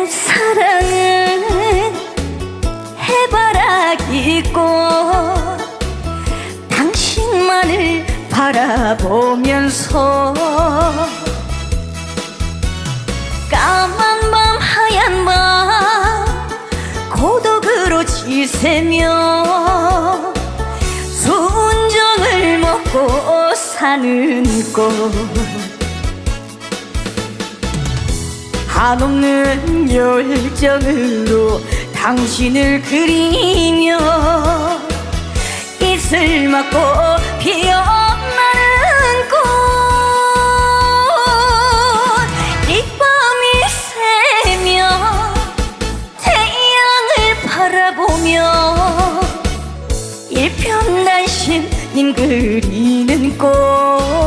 내 사랑은 해바라기꽃 당신만을 바라보면서 까만 밤 하얀 밤 고독으로 지새며 순정을 먹고 사는 꽃 한없는 열정으로 당신을 그리며 이슬 맞고 피어나는 꽃. 이밤이 새며 태양을 바라보며 일편단심 님 그리는 꽃.